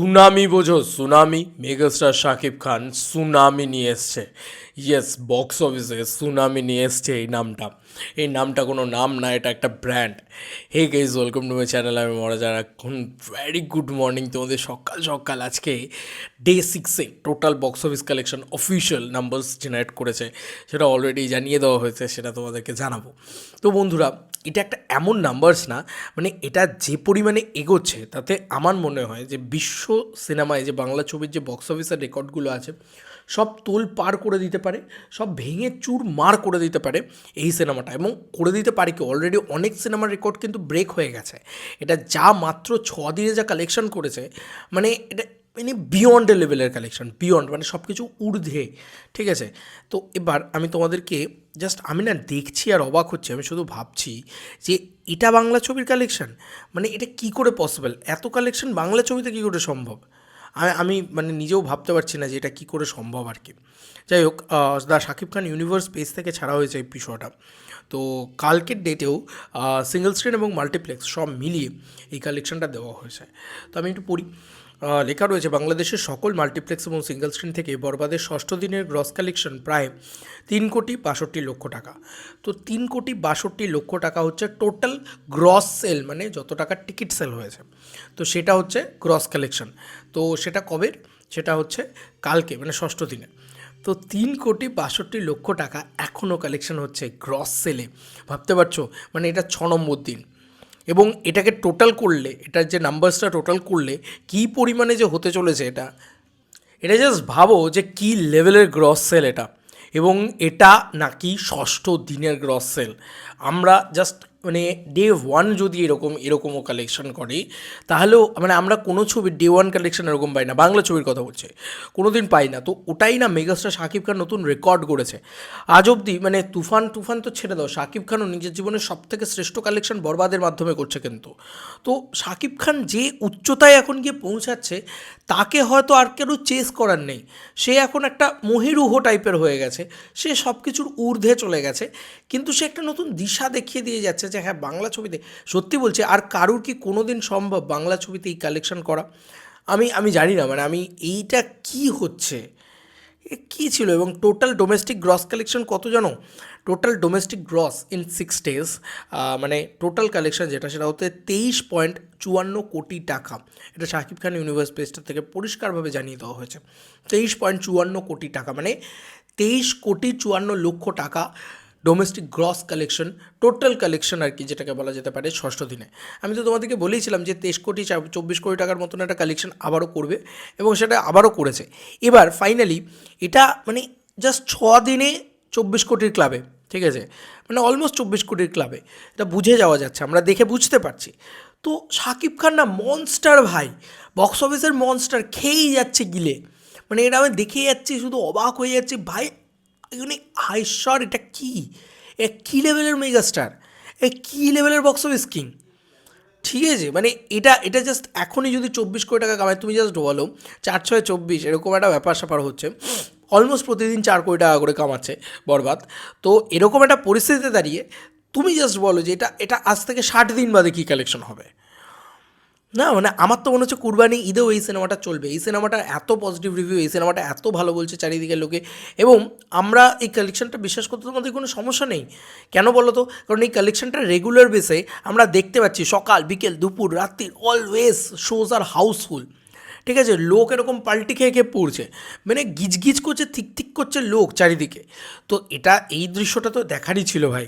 Tsunami বোঝো, tsunami megastar Shakib Khan tsunami নিয়ে এসছে। ইয়েস বক্স অফিসে সুনামি নিয়ে এসছে এই নামটা। এই নামটা কোনো নাম না, এটা একটা brand hey guys welcome to my channel আমি মরা যারা এখন ভেরি গুড মর্নিং তোমাদের সকাল সকাল। আজকে ডে সিক্সে total box office collection official numbers generate করেছে। সেটা অলরেডি জানিয়ে দেওয়া হয়েছে, সেটা তোমাদেরকে জানাব। তো বন্ধুরা, এটা একটা এমন নাম্বারস না মানে এটা যে পরিমাণে এগোচ্ছে, তাতে আমার মনে হয় যে বিশ্ব সিনেমায় যে বাংলা ছবির যে বক্স অফিসের রেকর্ডগুলো আছে সব তোল পার করে দিতে পারে, সব ভেঙে চুর মার করে দিতে পারে এই সিনেমাটা। এবং করে দিতে পারে কি অলরেডি অনেক সিনেমার রেকর্ড কিন্তু ব্রেক হয়ে গেছে। এটা যা মাত্র ছ দিনে যা কালেকশন করেছে মানে এটা মানে বিয়ন্ড লেভেলের কালেকশন বিয়ন্ড মানে সব কিছু ঊর্ধ্বে, ঠিক আছে? তো এবার আমি তোমাদেরকে জাস্ট আমি না দেখছি আর অবাক হচ্ছে, আমি শুধু ভাবছি যে এটা বাংলা ছবির কালেকশন মানে এটা কি করে পসিবল এত কালেকশন বাংলা ছবিতে কী করে সম্ভব? আমি মানে নিজেও ভাবতে পারছি না যে এটা কী করে সম্ভব আর কি। যাই হোক the Shakib Khan universe page থেকে ছাড়া হয়েছে এই বিষয়টা। তো কালকের ডেটেও সিঙ্গেল স্ক্রিন এবং মাল্টিপ্লেক্স সব মিলিয়ে এই কালেকশনটা দেওয়া হয়েছে। তো আমি একটু পড়ি। লেখা রয়েছে বাংলাদেশের সকল মাল্টিপ্লেক্স এবং সিঙ্গেল স্ক্রিন থেকে বরবাদের ষষ্ঠ দিনের গ্রস কালেকশন প্রায় তিন কোটি বাষট্টি লক্ষ টাকা। তো তিন কোটি বাষট্টি লক্ষ টাকা হচ্ছে টোটাল গ্রস সেল মানে যত টাকার টিকিট সেল হয়েছে। তো সেটা হচ্ছে গ্রস কালেকশন। তো সেটা কবের সেটা হচ্ছে কালকে মানে ষষ্ঠ দিনে। তো তিন কোটি বাষট্টি লক্ষ টাকা এখনও কালেকশন হচ্ছে গ্রস সেলে। ভাবতে পারছ? মানে এটা ছ নম্বর দিন। এবং এটাকে টোটাল করলে, এটার যে নাম্বারসটা টোটাল করলে কী পরিমাণে যে হতে চলেছে এটা এটা জাস্ট ভাবো যে কী লেভেলের গ্রস সেল এটা। এবং এটা নাকি ষষ্ঠ দিনের গ্রস সেল আমরা জাস্ট মানে ডে ওয়ান যদি এরকম, এরকমও কালেকশন করে, তাহলেও মানে আমরা কোনো ছবির ডে ওয়ান কালেকশন এরকম পাই না, বাংলা ছবির কথা বলছে। কোনো দিন পাই না। তো ওটাই না মেগাস্টার শাকিব খান নতুন রেকর্ড করেছে আজ অবধি মানে তুফান তুফান তো ছেড়ে দাও, শাকিব খানও নিজের জীবনের সব থেকে শ্রেষ্ঠ কালেকশন বরবাদের মাধ্যমে করছে কিন্তু। তো শাকিব খান যে উচ্চতায় এখন গিয়ে পৌঁছাচ্ছে, তাকে হয়তো আর কেউ চেস করার নেই। সে এখন একটা মহিরুহ টাইপের হয়ে গেছে। সে সব কিছুর ঊর্ধ্বে চলে গেছে। কিন্তু সে একটা নতুন দিশা দেখিয়ে দিয়ে যাচ্ছে যে হ্যাঁ বাংলা ছবিতে সত্যি বলছি, আর কারুর কি কোনো দিন সম্ভব বাংলা ছবিতে এই কালেকশন করা? আমি আমি জানি না মানে আমি এইটা কি হচ্ছে? কী ছিল? এবং টোটাল ডোমেস্টিক গ্রস কালেকশন কত জানো? Total domestic gross in six days মানে টোটাল কালেকশন যেটা, সেটা হতে তেইশ পয়েন্ট চুয়ান্ন কোটি টাকা। এটা শাকিব খান ইউনিভার্স পেজটা থেকে পরিষ্কারভাবে জানিয়ে দেওয়া হয়েছে। তেইশ পয়েন্ট চুয়ান্ন কোটি টাকা মানে তেইশ কোটি চুয়ান্ন লক্ষ টাকা domestic gross collection total collection আর কি যেটাকে বলা যেতে পারে ষষ্ঠ দিনে। আমি তো তোমাদেরকে বলেইছিলাম যে তেইশ কোটি চব্বিশ কোটি টাকার মতন একটা কালেকশন আবারও করবে এবং সেটা আবারও করেছে। এবার ফাইনালি এটা মানে জাস্ট ছ দিনে চব্বিশ কোটির ক্লাবে ঠিক আছে? মানে অলমোস্ট চব্বিশ কোটির ক্লাবে এটা বুঝে যাওয়া যাচ্ছে, আমরা দেখে বুঝতে পারছি। তো শাকিব খান না মনস্টার ভাই বক্স অফিসের মনস্টার খেয়েই যাচ্ছে গিলে। মানে এটা আমি দেখে যাচ্ছি, শুধু অবাক হয়ে যাচ্ছি, ভাই মানে হাইশ্বর এটা কি? এ কী লেভেলের মেগাস্টার? এ কী লেভেলের বক্স অফিস কিং ঠিক আছে মানে এটা এটা জাস্ট এখনই যদি চব্বিশ কোটি টাকা কামায়, তুমি জাস্ট বলো, চার ছয় চব্বিশ, এরকম একটা ব্যাপার স্যাপার হচ্ছে। অলমোস্ট প্রতিদিন চার কোটি টাকা করে কামাচ্ছে বরবাদ। তো এরকম একটা পরিস্থিতিতে দাঁড়িয়ে তুমি জাস্ট বলো যে এটা এটা আজ থেকে ষাট দিন বাদে কী কালেকশন হবে? না মানে আমার তো মনে হচ্ছে কুরবানি ঈদেও এই সিনেমাটা চলবে। এই সিনেমাটা এত পজিটিভ রিভিউ এই সিনেমাটা এত ভালো বলছে চারিদিকের লোকে। এবং আমরা এই কালেকশনটা বিশ্বাস করতে তোমাদের কোনো সমস্যা নেই। কেন বলো তো? কারণ এই কালেকশনটা রেগুলার বেসে আমরা দেখতে পাচ্ছি সকাল, বিকেল, দুপুর, রাত্রি অলওয়েজ শোজ আর হাউসফুল ঠিক আছে? লোক এরকম পাল্টি খেয়ে খেয়ে পড়ছে। মানে গিজগিজ করছে থিক থিক করছে লোক চারিদিকে। তো এটা এই দৃশ্যটা তো দেখারই ছিল ভাই।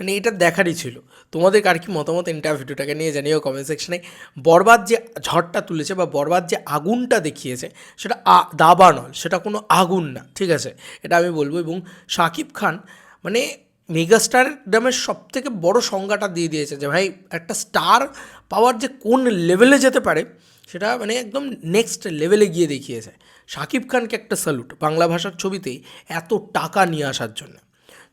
মানে এটা দেখারই ছিল। তোমাদের কার কি মতামত এন্টার ভিডিওটাকে নিয়ে জানিও কমেন্ট সেকশনে বরবাদ যে ঝড়টা তুলেছে বা বরবাদ যে আগুনটা দেখিয়েছে, সেটা আ- দাবানল সেটা কোনো আগুন না, ঠিক আছে? এটা আমি বলব এবং শাকিব খান মানে মেগাস্টার নামের সব থেকে বড় সংজ্ঞাটা দিয়ে দিয়েছে যে, ভাই, একটা স্টার পাওয়ার যে কোন লেভেলে যেতে পারে, সেটা মানে একদম নেক্সট লেভেলে গিয়ে দেখিয়েছে। শাকিব খানকে একটা স্যালুট বাংলা ভাষার ছবিতে এত টাকা নিয়ে আসার জন্য।